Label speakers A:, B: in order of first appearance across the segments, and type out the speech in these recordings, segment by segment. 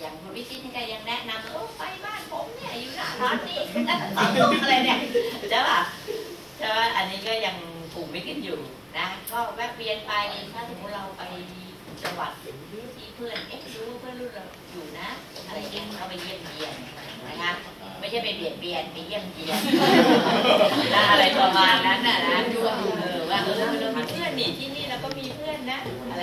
A: อย่างคุณวิชิตนี่ก็ยังแนะนำโอ้ไปบ้านผมเนี่ยอยู่หน้าร้านนี้สามตุ้อะไรเนี่ยใช่ป่ะใช่ป่ะอันนี้ก็ยังถูกไม่ขึ้นอยู่นะก็แวะเวียนไปถ้าสมมติเราไปจังหวัดที่เพื่อนเอ๊ะรู้เพื่อนรุ่นเราอยู่นะอะไรเงี้ยก็ไปเยี่ยมเยียนนะคะไม่ใช่ไปเบียดเบียนไปเยี่ยมเยียนอะไรประมาณนั้นนะนะเออว่าเออเรามีเพื่อนนี่ที่นี่เราก็มีเพื่อนนะ อะไร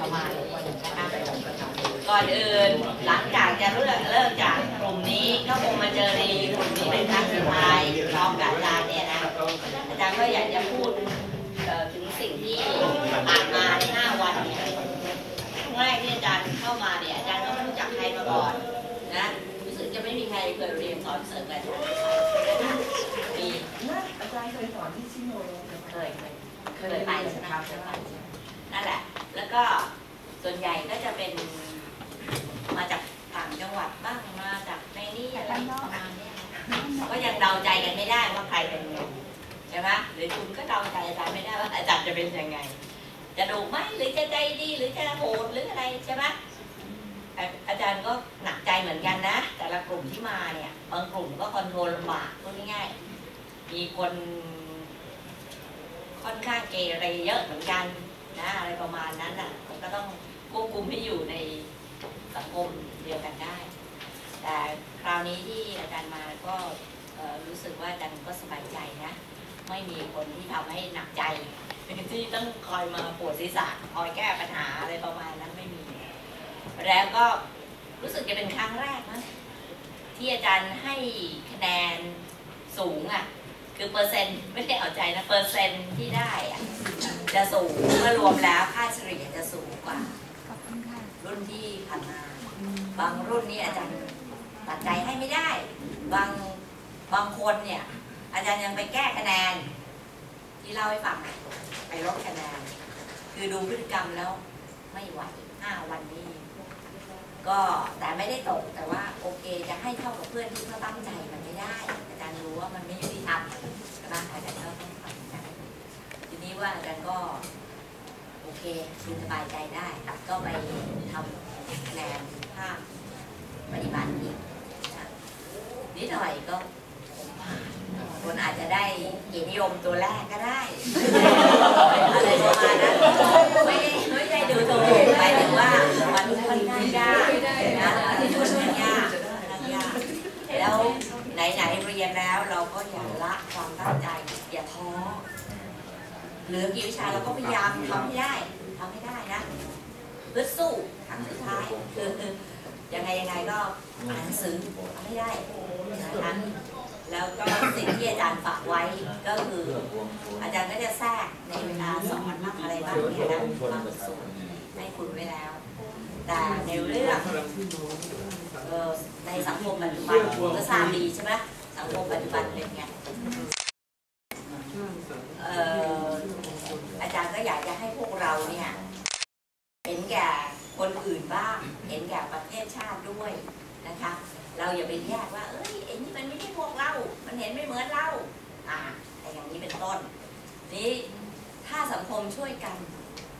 A: ประมาณนี้นะคะ ก่อนอื่นหลังจากจะเลิกเลิกจากกลุ่มนี้ก็คงมาเจอในกลุ่มนี้เป็นครั้งสุดท้ายพร้อมกับอาจารย์เนี่ยนะอาจารย์ก็อยากจะพูดเอ่อถึงสิ่งที่ผ่านมาในห้าวันเนี่ยครั้งแรกที่อาจารย์เข้ามาเนี่ยอาจารย์ก็ไม่รู้จักใครมาก่อนนะรู้สึกจะไม่มีใครเคยเรียนสอนเสริมกับอาจารย์นะคะมี
B: อาจารย์เคยสอนที่ชิโนโร
A: เคยเคยเคยไปใช่ไหมเคยไปนั่นแหละ แล้วก็ส่วนใหญ่ก็จะเป็น มาจากต่างจังหวัดบ้างมาจากในนี่อะไรประมาณเนี้ยนะก็ยังเดาใจกันไม่ได้ว่าใครเป็นไงใช่ไหมหรือคุณก็เดาใจอาจารย์ไม่ได้ว่าอาจารย์จะเป็นยังไง จะดุไหมหรือจะใจดีหรือจะโหดหรืออะไรใช่ไหมอาอาจารย์ก็หนักใจเหมือนกันนะ แต่ละกลุ่มที่มาเนี่ย บางกลุ่มก็คอนโทรลลำบากพูดง่ายๆมีคนค่อนข้างเกเรเยอะเหมือนกันนะอะไรประมาณนั้นอะก็ต้องควบคุมให้อยู่ใน สังคมเดียวกันได้ แต่คราวนี้ที่อาจารย์มาก็เอ่อรู้สึกว่าอาจารย์ก็สบายใจนะ ไม่มีคนที่ทำให้หนักใจ ที่ต้องคอยมาปวดศีรษะคอยแก้ปัญหาอะไรประมาณนั้นไม่มี แล้วก็รู้สึกจะเป็นครั้งแรกนะที่อาจารย์ให้คะแนนสูงอะ คือเปอร์เซ็นต์ไม่ได้เอาใจนะเปอร์เซ็นต์ที่ได้อะจะสูงเมื่อรวมแล้วค่าเฉลี่ยจะสูงกว่า
C: ขอบคุณค่ะ
A: รุ่นที่ผ่านมา บางรุ่นนี้อาจารย์ตัดใจให้ไม่ได้ บางบางคนเนี่ย อาจารย์ยังไปแก้คะแนน ที่เล่าให้ฟังไปลดคะแนน คือดูพฤติกรรมแล้วไม่ไหวห้าวันนี้ ก็แต่ไม่ได้ตกแต่ว่าโอเคจะให้เท่ากับเพื่อนที่เขาตั้งใจมันไม่ได้ อาจารย์รู้ว่ามันไม่ยุติธรรมใช่ไหมอาจารย์ก็ต้องทำใจทีนี้ว่าอาจารย์ก็โอเคคือสบายใจได้ก็ไปทำคะแนน ปฏิบัติอีกนิดหน่อยก็คนอาจจะได้เกียรตินิยมตัวแรกก็ได้อะไรประมาณนั้นไม่ได้ไม่ได้ดูถูกหมายถึงว่ามันค่อนข้างยากนะมันค่อนข้างยากค่อนข้างยากแล้วไหนๆเรียนแล้วเราก็อย่าละความตั้งใจอย่าท้อเหลือกี่วิชาเราก็พยายามทำให้ได้ทำให้ได้นะเพื่อสู้ครั้งสุดท้ายคือ ยังไงยังไงก็อ่านหนังสือทำให้ได้นะคะแล้วก็สิ่งที่อาจารย์ฝากไว้ก็คือ อาจารย์ก็จะแทรกในเวลาสอนบ้างอะไรบ้างเนี่ยนะบางส่วนให้คุณไว้แล้ว แต่ในเรื่องในสังคมปัจจุบันก็ทราบดีใช่ไหมสังคมปัจจุบันเป็นไง เอ่ออาจารย์ก็อยากจะให้พวกเราเนี่ย เห็นแก่คนอื่นบ้าง เห็นแก่ประเทศชาติด้วยนะคะ เราอย่าไปแยกว่า เอ้ยไอ้นี่มันไม่ใช่พวกเรา มันเห็น ไม่เหมือนเราอ่าแต่อย่างนี้เป็นต้น นี่ถ้าสังคมช่วยกัน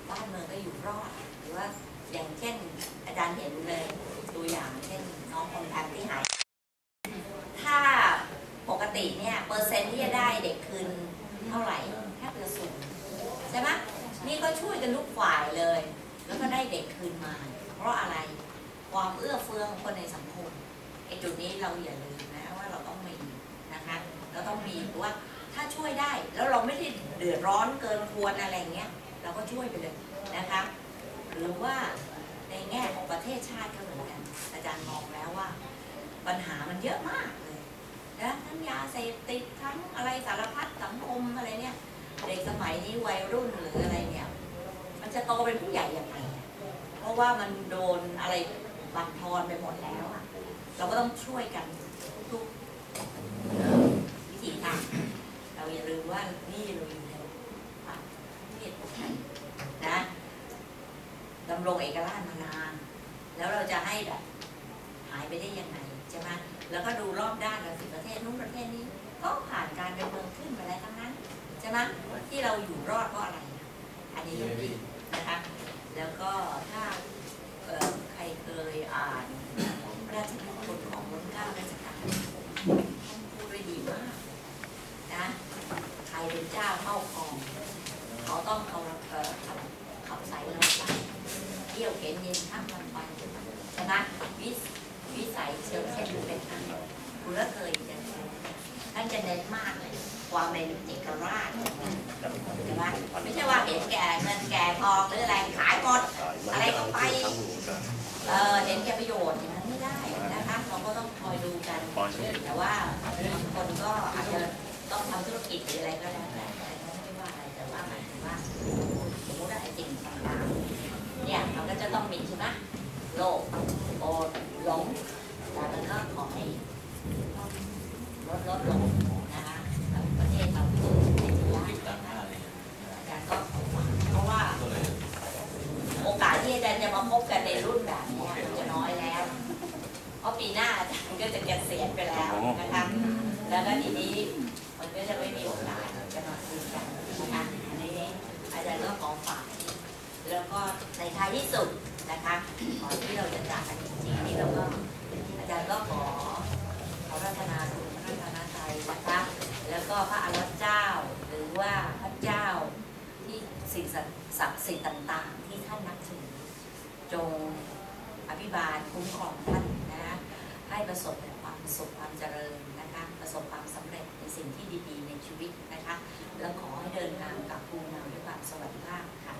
A: บ้านเมืองก็อยู่รอด หรือว่าอย่างเช่นอาจารย์เห็นเลยตัวอย่างเช่นน้องคนแพทที่หาย ถ้าปกติเนี่ยเปอร์เซ็นต์ที่จะได้เด็กคืนเท่าไหร่แทบจะศูนย์ใช่ไหมนี่ก็ช่วยกันทุกฝ่ายเลย แล้วก็ได้เด็กคืนมา เพราะอะไรความเอื้อเฟื้อของคนในสังคมไอ้จุดนี้เราอย่าลืมนะว่าเราต้องมี นะคะเราต้องมีเพราะว่าถ้าช่วยได้แล้วเราไม่ได้เดือดร้อนเกินควรอะไรเงี้ยเราก็ช่วยไปเลยนะคะหรือว่าในแง่ของประเทศชาติก็เหมือนกันอาจารย์มองแล้วว่า ปัญหามันเยอะมากเลยนะทั้งยาเสพติดทั้งอะไรสารพัดสังคมอะไรเนี่ยเด็กสมัยนี้วัยรุ่นหรืออะไรเนี่ย มันจะโตเป็นผู้ใหญ่ยังไงเพราะว่ามันโดนอะไรบั่นทอนไปหมดแล้วอะเราก็ต้องช่วยกันทุก วิธีทางเราอย่าลืมว่านี่เราอยู่ในประเทศไทยนะดำรงเอกราชมานาน แล้วเราจะให้แบบหายไปได้ยังไงใช่ไหมแล้วก็ดูรอบด้านเราสิประเทศนู้นประเทศนี้ ก็ผ่านการเป็นเมืองขึ้นมาแล้วทั้งนั้นใช่ไหมที่เราอยู่รอดเพราะอะไรนะอันนี้นะคะแล้วก็ถ้าเอ่อใครเคยอ่าน ความเป็นเอกราชใช่ไหมไม่ใช่ว่าเห็นแก่เงินแก่ทองหรืออะไรขายหมดอะไรก็ไปเออเห็นแก่ประโยชน์อย่างนั้นไม่ได้นะคะเราก็ต้องคอยดูกันแต่ว่าบางคนก็อาจจะต้องทำธุรกิจหรืออะไรก็แล้วแต่ก็ไม่ว่าอะไรแต่ว่าหมายถึงว่าสมมติไอ้สิ่งต่างๆเนี่ยมันก็จะต้องมีใช่ไหมโลภโกรธหลงแต่มันก็ขอให้ลดลดลงนะคะแล้วประเทศเราก็จะได้นะคะอาจารย์ก็ขอหวังเพราะว่า โอกาสที่อาจารย์จะ มาพบกันในรุ่นแบบเนี้ยมันจะน้อยแล้ว เพราะปีหน้าอาจารย์ก็จะเกษียณไปแล้วนะคะแล้วก็ทีนี้มันก็จะไม่มีโอกาสจะมาคุยกันนะคะอันนี้อาจารย์ก็ขอฝากแล้วก็ในท้ายที่สุดนะคะก่อนที่เราจะจากกันจริงๆนี่เราก็อาจารย์ก็ขอขอรัตนาคุณพระรัตนตรัยนะคะ แล้วก็พระอรหัตเจ้า หรือว่าพระเจ้าที่สิ่งศักดิ์สิทธิ์ต่างๆ จงอภิบาลคุ้มครองท่านนะคะให้ประสบแต่ความสุขความเจริญนะคะประสบความสำเร็จในสิ่งที่ดีๆ ในชีวิตนะคะแล้วขอให้เดินทางกับภูมิเราด้วยความสวัสดิภาพค่ะ